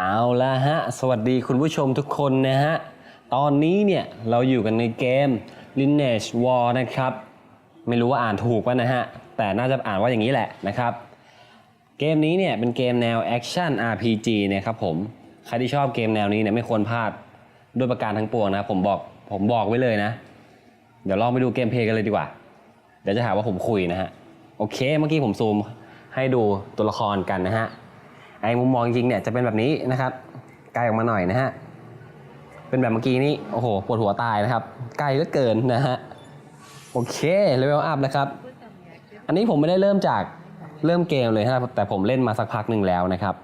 เอาละฮะ สวัสดีคุณผู้ชมทุกคนนะฮะ ตอนนี้เนี่ยเราอยู่กันในเกม Lineage War นะครับ ไม่รู้ว่าอ่านถูกป่ะนะฮะ แต่น่าจะอ่านว่าอย่างนี้แหละนะครับ เกมนี้เนี่ยเป็นเกมแนว Action RPG เนี่ยครับผม ใครที่ชอบเกมแนวนี้เนี่ยไม่ควรพลาดด้วยประการทั้งปวงนะ ผมบอกผมบอกไว้เลยนะ เดี๋ยวลองไปดูเกมเพลย์กันเลยดีกว่า เดี๋ยวจะหาว่าผมคุยนะฮะ โอเค เมื่อกี้ผมซูมให้ดูตัวละครกันนะฮะ ไอ้มุมมองจริงเนี่ยจะเป็นแบบนี้นะครับไกลออกมาหน่อยนะฮะเป็นแบบเมื่อกี้นี้โอ้โหปวดหัวตายนะครับไกลเหลือเกินนะฮะโอเคเลเวลอัพนะครับ อันนี้ผมไม่ได้เริ่มจากเริ่มเกมเลยฮะแต่ผมเล่นมาสักพักหนึ่งแล้วนะครับ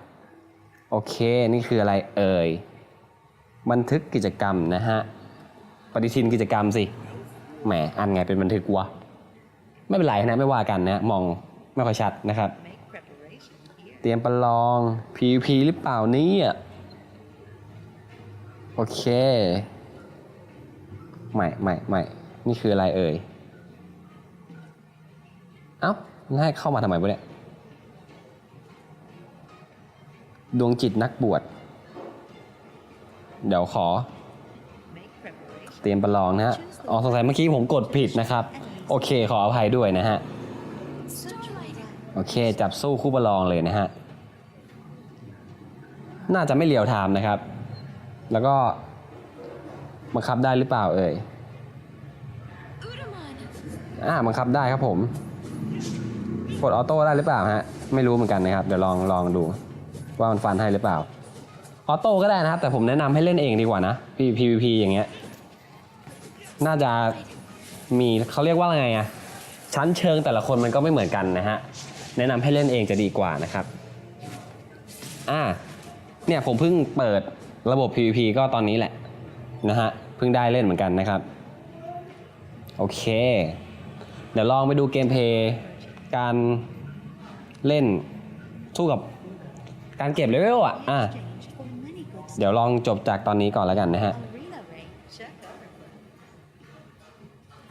โอเคนี่คืออะไรเอ่ยบันทึกกิจกรรมนะฮะปฏิทินกิจกรรมสิแหมอันไงเป็นบันทึกวะไม่เป็นไรนะไม่ว่ากันนะมองไม่ค่อยชัดนะครับ เตรียมประลอง PVP หรือเปล่านี่ยโอเคไม่ไม่ไม่นี่คืออะไรเอ่ย เอ้าง่ายเข้ามาทำไมวะเนี่ย ดวงจิตนักบวช เดี๋ยวขอ เตรียมประลองนะฮะ อ๋อสงสัยเมื่อกี้ผมกดผิดนะครับ โอเคขออภัยด้วยนะฮะ โอเค จับสู้คู่ประลองเลยนะฮะ น่าจะไม่เลียวไทม์นะครับ แล้วก็บังคับได้หรือเปล่าเอ่ยอ่าบังคับได้ครับผม กดออโต้ได้หรือเปล่าฮะ ไม่รู้เหมือนกันนะครับ เดี๋ยวลองลองดู ว่ามันฟันให้หรือเปล่า ออโต้ก็ได้นะครับ แต่ผมแนะนำให้เล่นเองดีกว่านะ PVP อย่างเงี้ย น่าจะมีเขาเรียกว่าไงอะชั้นเชิงแต่ละคนมันก็ไม่เหมือนกันนะฮะ แนะนำให้เล่นเองจะดีกว่านะครับ อ่า เนี่ยผมเพิ่งเปิดระบบ PVP ก็ตอนนี้แหละนะฮะ เพิ่งได้เล่นเหมือนกันนะครับ โอเค เดี๋ยวลองไปดูเกมเพย์การเล่นสู้กับการเก็บเลเวลอะ อะ เดี๋ยวลองจบจากตอนนี้ก่อนแล้วกันนะฮะ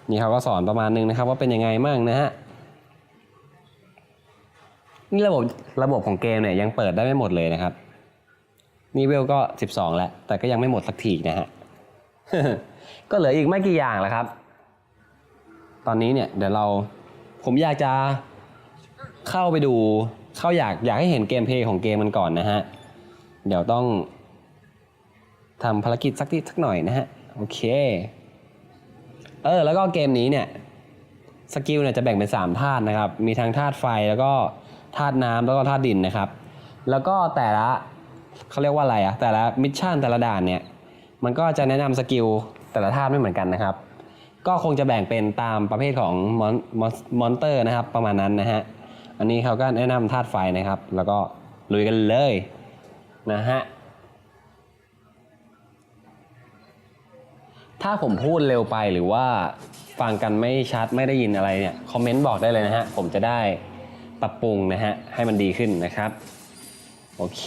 นี่เขาก็สอนประมาณนึงนะครับว่าเป็นยังไงมั่งนะฮะ นี่ระบบระบบของเกมเนี่ยยังเปิดได้ไม่หมดเลยนะครับ นี่เวลก็ 12 แล้ว แต่ก็ยังไม่หมดสักทีนะฮะ ก็เหลืออีกไม่กี่อย่างแล้วครับ ตอนนี้เนี่ยเดี๋ยวเราผมอยากจะเข้าไปดูเข้าอยากอยากให้เห็นเกมเพลย์ของเกมมันก่อนนะฮะ เดี๋ยวต้องทำภารกิจสักนิดสักหน่อยนะฮะ โอเค เออ แล้วก็เกมนี้เนี่ยสกิลเนี่ยจะแบ่งเป็น 3 ธาตุนะครับ มีทั้งธาตุไฟแล้วก็ ธาตุน้ำแล้วก็ธาตุดินนะครับ แล้วก็แต่ละเขาเรียกว่าอะไรอะแต่ละมิชชั่นแต่ละด่านเนี่ยมันก็จะแนะนำสกิลแต่ละธาตุไม่เหมือนกันนะครับ ก็คงจะแบ่งเป็นตามประเภทของมอนมอนมอนเตอร์นะครับ ประมาณนั้นนะฮะอันนี้เขาก็แนะนำธาตุไฟนะครับ แล้วก็ลุยกันเลยนะฮะถ้าผมพูดเร็วไปหรือว่าฟังกันไม่ชัดไม่ได้ยินอะไรเนี่ย คอมเมนต์บอกได้เลยนะฮะ ผมจะได้ ปรับปรุงนะฮะ ให้มันดีขึ้นนะครับ โอเค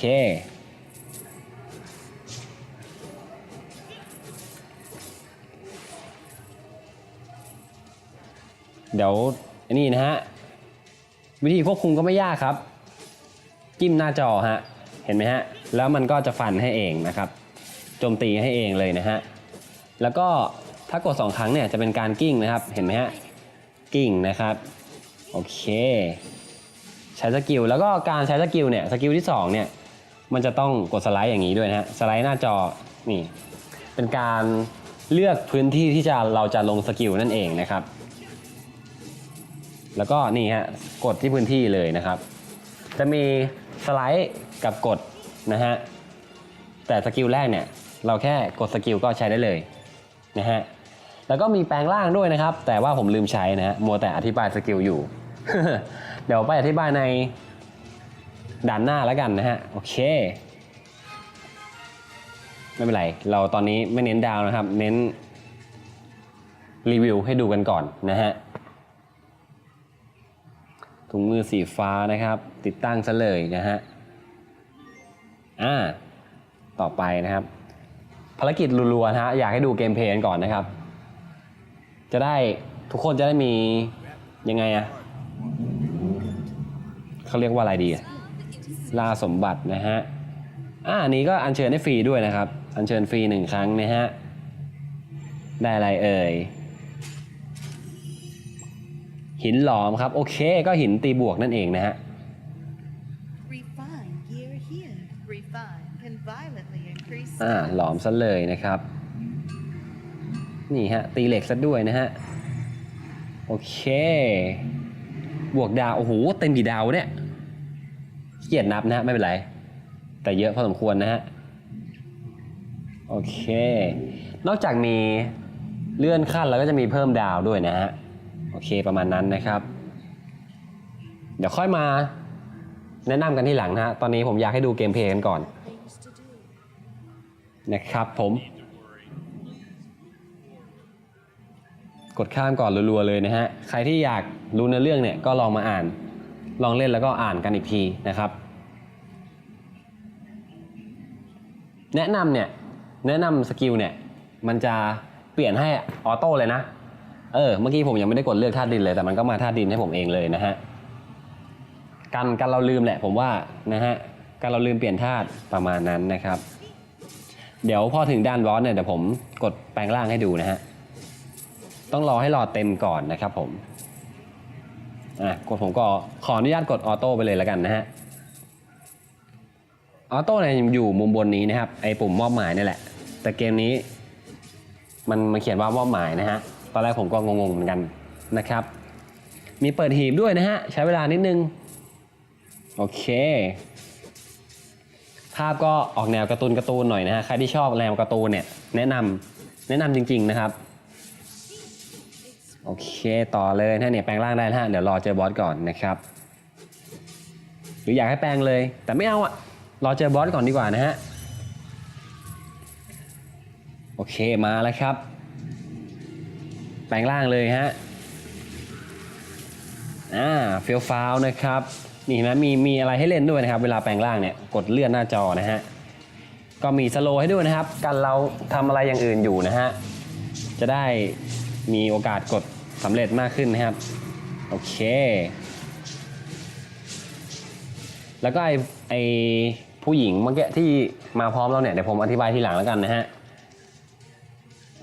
เดี๋ยวนนี้นะฮะ วิธีควบคุมก็ไม่ยากครับ จิ้มหน้าจอฮะ เห็นไหมฮะ แล้วมันก็จะฟันให้เองนะครับโจมตีให้เองเลยนะฮะ แล้วก็ถ้ากด 2 ครั้งเนี่ยจะเป็นการกิ้งนะครับ เห็นไหมฮะ กิ้งนะครับ โอเค ใช้สกิลแล้วก็การใช้สกิลเนี่ยสกิลที่2เนี่ยมันจะต้องกดสไลด์อย่างนี้ด้วยนะฮะสไลด์หน้าจอนี่เป็นการเลือกพื้นที่ที่จะเราจะลงสกิลนั่นเองนะครับ แล้วก็นี่ฮะกดที่พื้นที่เลยนะครับ จะมีสไลด์กับกดนะฮะแต่สกิลแรกเนี่ยเราแค่กดสกิลก็ใช้ได้เลยนะฮะแล้วก็มีแปลงร่างด้วยนะครับ แต่ว่าผมลืมใช้นะฮะมัวแต่อธิบายสกิลอยู่ เดี๋ยวไปอธิบายในด่านหน้าแล้วกันนะฮะ โอเค ไม่เป็นไร เราตอนนี้ไม่เน้นดาวนะครับ เน้นรีวิวให้ดูกันก่อนนะฮะถุงมือสีฟ้านะครับ ติดตั้งซะเลยนะฮะอ่าต่อไปนะครับ ภารกิจรัวๆนะฮะอยากให้ดูเกมเพลย์กันก่อนนะครับ จะได้ทุกคนจะได้มียังไงอะ เขาเรียกว่าอะไรดีอะล่าสมบัตินะฮะอ่าอันนี้ก็อัญเชิญได้ฟรีด้วยนะครับ อัญเชิญฟรีหนึ่งครั้งนะฮะ ได้อะไรเอ่ย หินหลอมครับ โอเค ก็หินตีบวกนั่นเองนะฮะ Refine gear here. Refine can violently increase อ่า หลอมซะเลยนะครับ นี่ฮะ ตีเหล็กซะด้วยนะฮะ โอเค บวกดาว โอ้โห เต็มกี่ดาวเนี่ยขี้ เกียดนับนะฮะไม่เป็นไร แต่เยอะพอสมควรนะฮะ โอเค นอกจากมีเลื่อนขั้นแล้วก็จะมีเพิ่มดาวด้วยนะฮะ โอเคประมาณนั้นนะครับ เดี๋ยวค่อยมาแนะนำกันที่หลังนะฮะ ตอนนี้ผมอยากให้ดูเกมเพลย์กันก่อน นะครับผมกดข้ามก่อนรัวๆเลยนะฮะ ใครที่อยากรู้เนื้อเรื่องเนี่ยก็ลองมาอ่าน ลองเล่นแล้วก็อ่านกันอีกทีนะครับ แนะนำเนี่ยแนะนำสกิลเนี่ยมันจะเปลี่ยนให้ออโต้เลยนะ เออเมื่อกี้ผมยังไม่ได้กดเลือกธาตุดินเลย แต่มันก็มาธาตุดินให้ผมเองเลยนะฮะกันกันเราลืมแหละผมว่านะฮะกันเราลืมเปลี่ยนธาตุประมาณนั้นนะครับ เดี๋ยวพอถึงด้านบอสเนี่ยเดี๋ยวผมกดแปลงร่างให้ดูนะฮะต้องรอให้รอเต็มก่อนนะครับผมอะกดผมก็ขออนุญาตกดออโต้ไปเลยแล้วกันนะฮะ ออโต้เนี่ยอยู่มุมบนนี้นะครับไอ้ปุ่มมอบหมายนี่แหละ แต่เกมนี้มันมันเขียนว่ามอบหมายนะฮะตอนแรกผมก็งงๆเหมือนกันนะครับ มีเปิดหีบด้วยนะฮะใช้เวลานิดนึง โอเค ภาพก็ออกแนวการ์ตูนการ์ตูนหน่อยนะฮะใครที่ชอบแนวการ์ตูนเนี่ยแนะนำแนะนำจริง ๆนะครับโอเคต่อเลยนะเนี่ยแปลงร่างได้นะฮะเดี๋ยวรอเจอบอสก่อนนะครับ หรืออยากให้แปลงเลยแต่ไม่เอาอะ รอเจอบอสก่อนดีกว่านะฮะ โอเคมาแล้วครับ แปลงร่างเลยฮะ อ่าเฟียวฟ้าวนะครับ นี่เห็นไหมมีมีอะไรให้เล่นด้วยนะครับ เวลาแปลงร่างเนี่ยกดเลื่อนหน้าจอนะฮะ ก็มีสโลว์ให้ด้วยนะครับกันเราทำอะไรอย่างอื่นอยู่นะฮะ จะได้มีโอกาสกดสำเร็จมากขึ้นนะครับ โอเค แล้วก็ไอไอ ผู้หญิงเมื่อกี้ที่มาพร้อมเราเนี่ยเดี๋ยวผมอธิบายทีหลังแล้วกันนะฮะ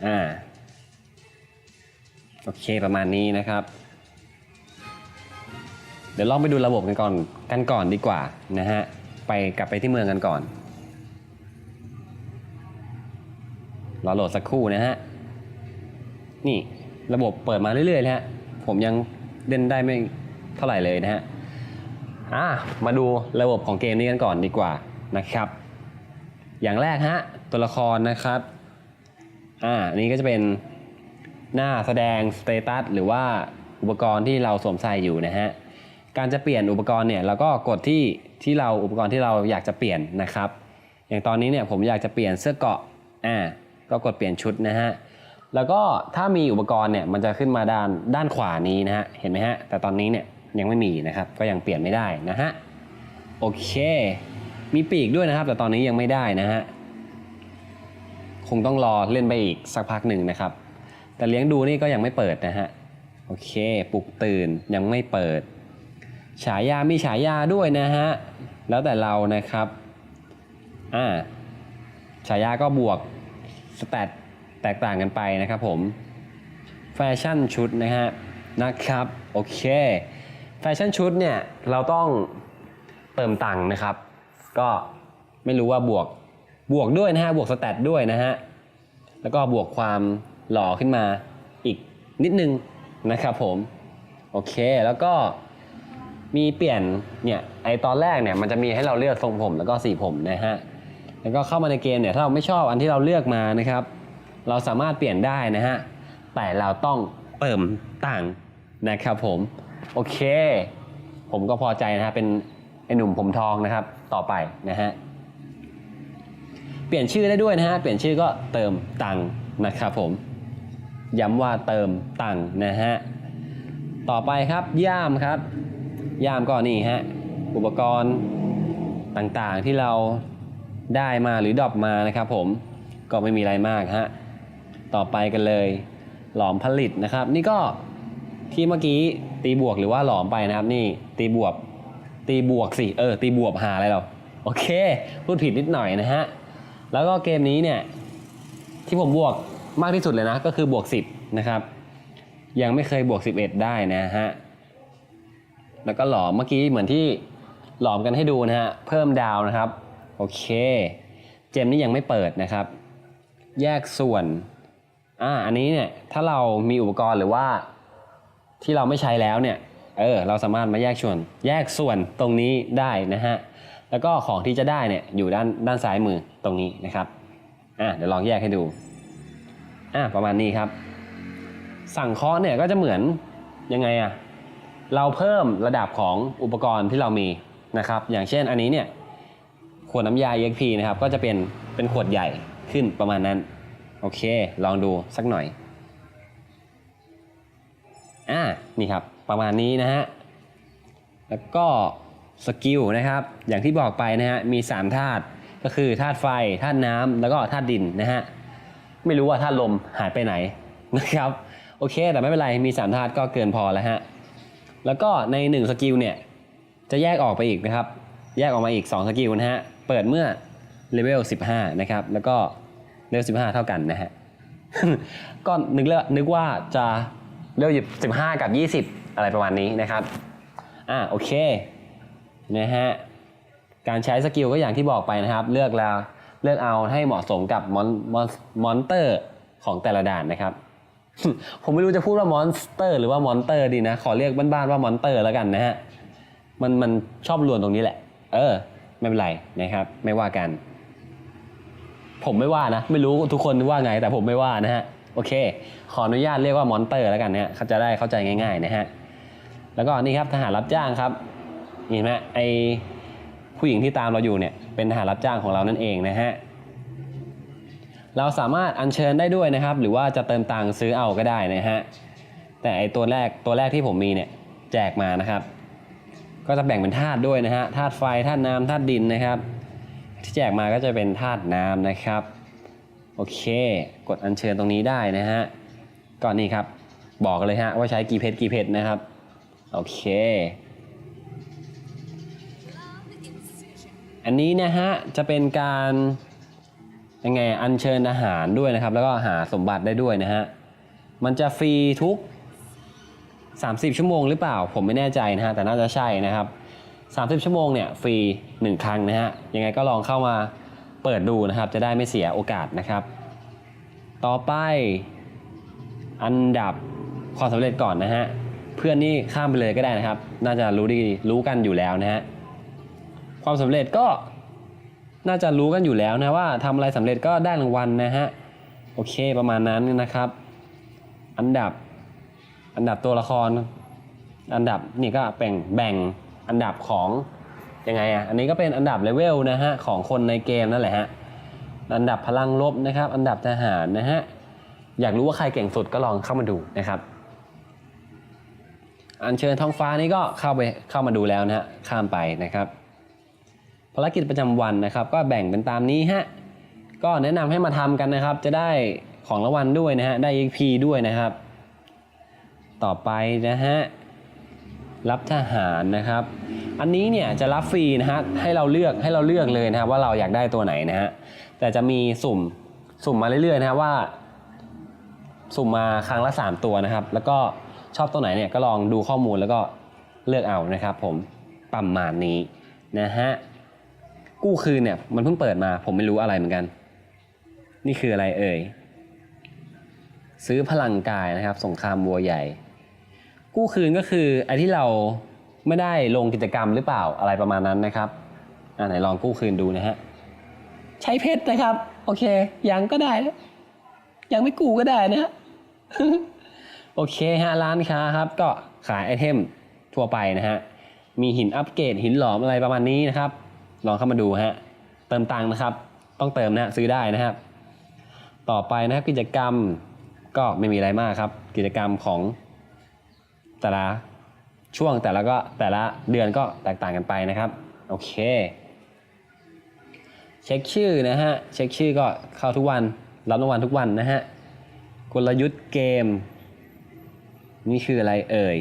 อ่า โอเคประมาณนี้นะครับ เดี๋ยวลองไปดูระบบกันก่อนกันก่อนดีกว่านะฮะ ไปกลับไปที่เมืองกันก่อน รอโหลดสักครู่นะฮะ นี่ระบบเปิดมาเรื่อยๆเลยฮะ ผมยังเล่นได้ไม่เท่าไหร่เลยนะฮะอะมาดูระบบของเกมนี้กันก่อนดีกว่า นะครับ อย่างแรกฮะตัวละครนะครับอ่านี้ก็จะเป็นหน้าแสดงสเตตัสหรือว่าอุปกรณ์ที่เราสวมใส่อยู่นะฮะการจะเปลี่ยนอุปกรณ์เนี่ยเราก็กดที่ที่เราอุปกรณ์ที่เราอยากจะเปลี่ยนนะครับ อย่างตอนนี้เนี่ยผมอยากจะเปลี่ยนเสื้อเกาะอ่าก็กดเปลี่ยนชุดนะฮะแล้วก็ถ้ามีอุปกรณ์เนี่ยมันจะขึ้นมาด้านด้านขวานี้นะฮะเห็นไหมฮะแต่ตอนนี้เนี่ยยังไม่มีนะครับก็ยังเปลี่ยนไม่ได้นะฮะโอเค มีปีกด้วยนะครับ แต่ตอนนี้ยังไม่ได้นะฮะคงต้องรอเล่นไปอีกสักพักหนึ่งนะครับ แต่เลี้ยงดูนี่ก็ยังไม่เปิดนะฮะโอเคปลุกตื่นยังไม่เปิด ฉายามีฉายาด้วยนะฮะแล้วแต่เรานะครับอ่าฉายาก็บวกสแตทแตกต่างกันไปนะครับผมแฟชั่นชุดนะฮะนะครับโอเคแฟชั่นชุดเนี่ยเราต้องเติมตังค์นะครับ ก็ไม่รู้ว่าบวกบวกด้วยนะฮะบวกสแตทด้วยนะฮะแล้วก็บวกความหล่อขึ้นมาอีกนิดนึงนะครับผมโอเคแล้วก็มีเปลี่ยนเนี่ยไอตอนแรกเนี่ยมันจะมีให้เราเลือกทรงผมแล้วก็สีผมนะฮะแล้วก็เข้ามาในเกมเนี่ยถ้าเราไม่ชอบอันที่เราเลือกมานะครับ เราสามารถเปลี่ยนได้นะฮะแต่เราต้องเติมตังนะครับผมโอเค ผมก็พอใจนะฮะเป็น ไอหนุ่มผมทองนะครับ ต่อไปนะฮะเปลี่ยนชื่อได้ด้วยนะฮะเปลี่ยนชื่อก็เติมตังค์นะครับผมย้ำว่าเติมตังค์นะฮะต่อไปครับย่ามครับ ย่ามก็นี่ฮะอุปกรณ์ต่างๆที่เราได้มาหรือดรอปมานะครับ ผมก็ไม่มีอะไรมากฮะต่อไปกันเลย หลอมผลิตนะครับ นี่ก็ที่เมื่อกี้ตีบวกหรือว่าหลอมไปนะครับ นี่ตีบวก ตีบวกสิเออตีบวกหาอะไรเราโอเค พูดผิดนิดหน่อยนะฮะ แล้วก็เกมนี้เนี่ย ที่ผมบวกมากที่สุดเลยนะ ก็คือบวก 10 นะครับ ยังไม่เคยบวก 11 ได้นะฮะ แล้วก็หลอมเมื่อกี้เหมือนที่หลอมกันให้ดูนะฮะ เพิ่มดาวนะครับ โอเค เจมนี้ยังไม่เปิดนะครับ แยกส่วนอ่าอันนี้เนี่ย ถ้าเรามีอุปกรณ์หรือว่าที่เราไม่ใช้แล้วเนี่ย เออเราสามารถมาแยกส่วน แยกส่วนตรงนี้ได้นะฮะแล้วก็ของที่จะได้เนี่ยอยู่ด้านด้านซ้ายมือตรงนี้นะครับอะเดี๋ยวลองแยกให้ดูอะประมาณนี้ครับ สั่งเคาะเนี่ยก็จะเหมือนยังไงอะเราเพิ่มระดับของอุปกรณ์ที่เรามีนะครับ อย่างเช่นอันนี้เนี่ยขวดน้ำยา EXP นะครับก็จะเป็นเป็นขวดใหญ่ขึ้นประมาณนั้น โอเค ลองดูสักหน่อย อ่านี่ครับประมาณนี้นะฮะแล้วก็สกิลนะครับอย่างที่บอกไปนะฮะมี3ธาตุก็คือธาตุไฟธาตุน้ำแล้วก็ธาตุดินนะฮะไม่รู้ว่าธาตุลมหายไปไหนนะครับโอเค แต่ไม่เป็นไรมี3ธาตุก็เกินพอแล้วฮะแล้วก็ใน1สกิลเนี่ยจะแยกออกไปอีกนะครับ แยกออกมาอีก 2 สกิลนะฮะเปิดเมื่อเลเวล15 นะครับ แล้วก็เลเวล15 เท่ากันนะฮะก็นึกเลนึกว่าจะ เลเวล15 กับ 20 อะไรประมาณนี้นะครับ อ่าโอเคนะฮะการใช้สกิลก็อย่างที่บอกไปนะครับ เลือกแล้วเลือกเอาให้เหมาะสมกับมอนมอนมอนเตอร์ของแต่ละด่านนะครับ ผมไม่รู้จะพูดว่ามอนสเตอร์ หรือว่ามอนเตอร์ดีนะ ขอเรียกบ้านๆว่ามอนเตอร์แล้วกันนะฮะมันมันชอบรวนตรงนี้แหละ เออ ไม่เป็นไรนะครับ ไม่ว่ากัน ผมไม่ว่านะ ไม่รู้ทุกคนว่าไง แต่ผมไม่ว่านะฮะ อเค ขออนุญาตเรียกว่ามอนเตอร์แล้วกันนะฮะเขาจะได้เข้าใจง่ายๆนะฮะ แล้วก็นี่ครับทหารรับจ้างครับเห็นไหมไอผู้หญิงที่ตามเราอยู่เนี่ยเป็นทหารรับจ้างของเรานั่นเองนะฮะ เราสามารถอัญเชิญได้ด้วยนะครับ หรือว่าจะเติมตังค์ซื้อเอาก็ได้นะฮะ แต่ไอตัวแรกตัวแรกที่ผมมีเนี่ยแจกมานะครับ ก็จะแบ่งเป็นธาตุด้วยนะฮะธาตุไฟธาตุน้ำธาตุดินนะครับ ที่แจกมาก็จะเป็นธาตุน้ำนะครับ โอเค กดอัญเชิญตรงนี้ได้นะฮะก่อนนี้ครับ บอกเลยฮะว่าใช้กี่เพชรกี่เพชรนะครับ โอเค อันนี้นะฮะจะเป็นการยังไงอัญเชิญอาหารด้วยนะครับ แล้วก็หาสมบัติได้ด้วยนะฮะ มันจะฟรีทุก 30 ชั่วโมงหรือเปล่า ผมไม่แน่ใจนะฮะ แต่น่าจะใช่นะครับ 30 ชั่วโมงเนี่ยฟรี 1 ครั้งนะฮะ ยังไงก็ลองเข้ามา เปิดดูนะครับจะได้ไม่เสียโอกาสนะครับ ต่อไปอันดับความสำเร็จก่อนนะฮะเพื่อนนี่ข้ามไปเลยก็ได้นะครับ น่าจะรู้ดีรู้กันอยู่แล้วนะฮะความสำเร็จก็น่าจะรู้กันอยู่แล้วนะว่าทำอะไรสำเร็จก็ได้รางวัลนะฮะโอเคประมาณนั้นนะครับ อันดับอันดับตัวละคร อันดับนี่ก็แบ่งแบ่งอันดับของ ยังไงอะ อันนี้ก็เป็นอันดับเลเวลนะฮะของคนในเกมนั่นแหละฮะ อันดับพลังลบนะครับ อันดับทหารนะฮะ อยากรู้ว่าใครเก่งสุดก็ลองเข้ามาดูนะครับ อันเชิญท้องฟ้านี่ก็เข้าไปเข้ามาดูแล้วนะฮะ ข้ามไปนะครับ ภารกิจประจำวันนะครับ ก็แบ่งเป็นตามนี้ฮะ ก็แนะนำให้มาทำกันนะครับ จะได้ของรางวัลด้วยนะฮะ ได้ XP ด้วยนะครับ ต่อไปนะฮะ รับทหารนะครับ อันนี้เนี่ยจะรับฟรีนะฮะให้เราเลือกให้เราเลือกเลยนะครับว่าเราอยากได้ตัวไหนนะฮะแต่จะมีสุ่มสุ่มมาเรื่อยๆนะครับว่า สุ่มมาครั้งละ 3 ตัวนะครับ แล้วก็ชอบตัวไหนเนี่ยก็ลองดูข้อมูลแล้วก็เลือกเอานะครับ ผมประมาณนี้นะฮะกู้คืนเนี่ยมันเพิ่งเปิดมาผมไม่รู้อะไรเหมือนกัน นี่คืออะไรเอ่ยซื้อพลังกายนะครับ สงครามวัวใหญ่ กู้คืนก็คือไอ้ที่เรา ไม่ได้ลงกิจกรรมหรือเปล่าอะไรประมาณนั้นนะครับอ่าไหนลองกู้คืนดูนะฮะใช้เพชรนะครับ โอเค ยังก็ได้นะยังไม่กู้ก็ได้นะฮะโอเคฮะร้านค้าครับ ก็ขายไอเทมทั่วไปนะฮะมีหินอัปเกรดหินหลอมอะไรประมาณนี้นะครับ ลองเข้ามาดูฮะเติมตังค์นะครับ ต้องเติมนะฮะซื้อได้นะครับ ต่อไปนะครับกิจกรรมก็ไม่มีอะไรมากครับ กิจกรรมของแต่ละ ช่วงแต่ละก็แต่ละเดือนก็แตกต่างกันไปนะครับ โอเค เช็คชื่อนะฮะ เช็คชื่อก็เข้าทุกวัน รับรางวัลทุกวันนะฮะ กลยุทธ์เกม นี่คืออะไรเอ่ย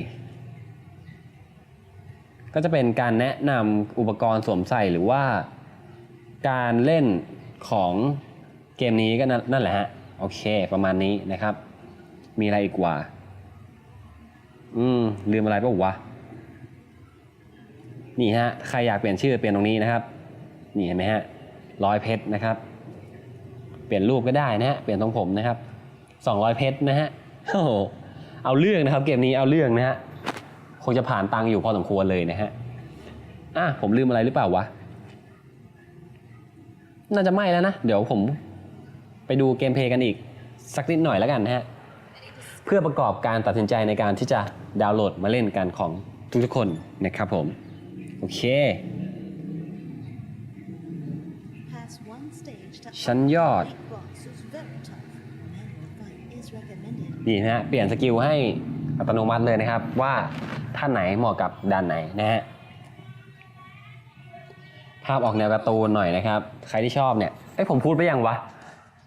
ก็จะเป็นการแนะนำอุปกรณ์สวมใส่หรือว่า การเล่นของเกมนี้ก็นั่นแหละฮะ โอเค ประมาณนี้นะครับ มีอะไรอีกว่า อืมลืมอะไรเปล่าวะนี่ฮะใครอยากเปลี่ยนชื่อเปลี่ยนตรงนี้นะครับ นี่เห็นไหมฮะร้อยเพชรนะครับ เปลี่ยนรูปก็ได้นะฮะเปลี่ยนทรงผมนะครับสองร้อยเพชรนะฮะโอ้โหเอาเรื่องนะครับ เกมนี้เอาเรื่องนะฮะคงจะผ่านตังค์อยู่พอสมควรเลยนะฮะอะผมลืมอะไรหรือเปล่าวะน่าจะไม่แล้วนะ เดี๋ยวผมไปดูเกมเพย์กันอีกสักนิดหน่อยแล้วกันนะฮะ เพื่อประกอบการตัดสินใจในการที่จะดาวน์โหลดมาเล่นกันของทุกๆคนนะครับผม โอเค Pass one stage to ชั้นยอด Elite boss is very tough. Manual fight is recommended. นี่นะฮะ เปลี่ยนสกิลให้อัตโนมัติเลยนะครับ ว่าท่านไหนเหมาะกับด้านไหนนะฮะ ภาพออกแนวการ์ตูนหน่อยนะครับ ใครที่ชอบเนี่ยเอ้ยผมพูดไปยังวะ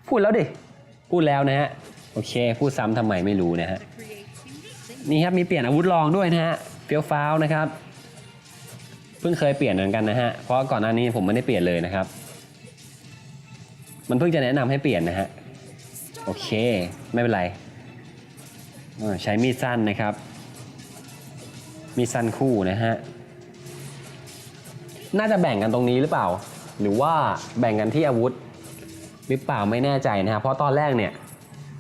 พูดแล้วดิ พูดแล้วนะฮะ โอเค พูดซ้ำทำไมไม่รู้นะฮะ นี่ครับมีเปลี่ยนอาวุธรองด้วยนะฮะเฟี้ยวฟ้าวนะครับ เพิ่งเคยเปลี่ยนเหมือนกันนะฮะ เพราะก่อนหน้านี้ผมไม่ได้เปลี่ยนเลยนะครับ มันเพิ่งจะแนะนำให้เปลี่ยนนะฮะ โอเค ไม่เป็นไร ใช้มีดสั้นนะครับ มีดสั้นคู่นะฮะ น่าจะแบ่งกันตรงนี้หรือเปล่า หรือว่าแบ่งกันที่อาวุธ หรือเปล่าไม่แน่ใจนะฮะ เพราะตอนแรกเนี่ย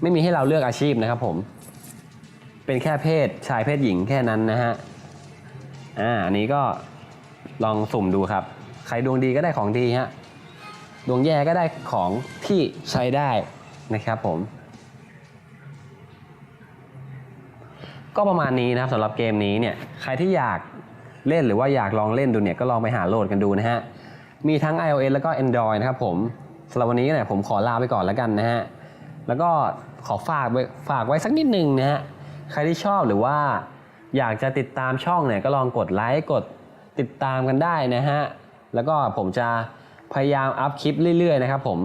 ไม่มีให้เราเลือกอาชีพนะครับผม เป็นแค่เพศชายเพศหญิงแค่นั้นนะฮะ อ่า อันนี้ก็ลองสุ่มดูครับ ใครดวงดีก็ได้ของดีฮะ ดวงแย่ก็ได้ของที่ใช้ได้นะครับผม ก็ประมาณนี้นะครับสำหรับเกมนี้เนี่ย ใครที่อยากเล่นหรือว่าอยากลองเล่นดูเนี่ยก็ลองไปหาโหลดกันดูนะฮะ มีทั้ง iOS แล้วก็ Android นะครับผมสำหรับวันนี้เนี่ยผมขอลาไปก่อนแล้วกันนะฮะ แล้วก็ ขอฝากไว้ฝากไว้สักนิดนึงนะฮะใครที่ชอบหรือว่าอยากจะติดตามช่องเนี่ยก็ลองกดไลค์กดติดตามกันได้นะฮะแล้วก็ผมจะพยายามอัพคลิปเรื่อยๆนะครับผม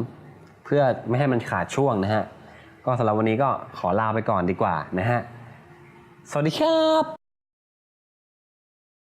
เพื่อไม่ให้มันขาดช่วงนะฮะก็สำหรับวันนี้ก็ขอลาไปก่อนดีกว่านะฮะสวัสดีครับ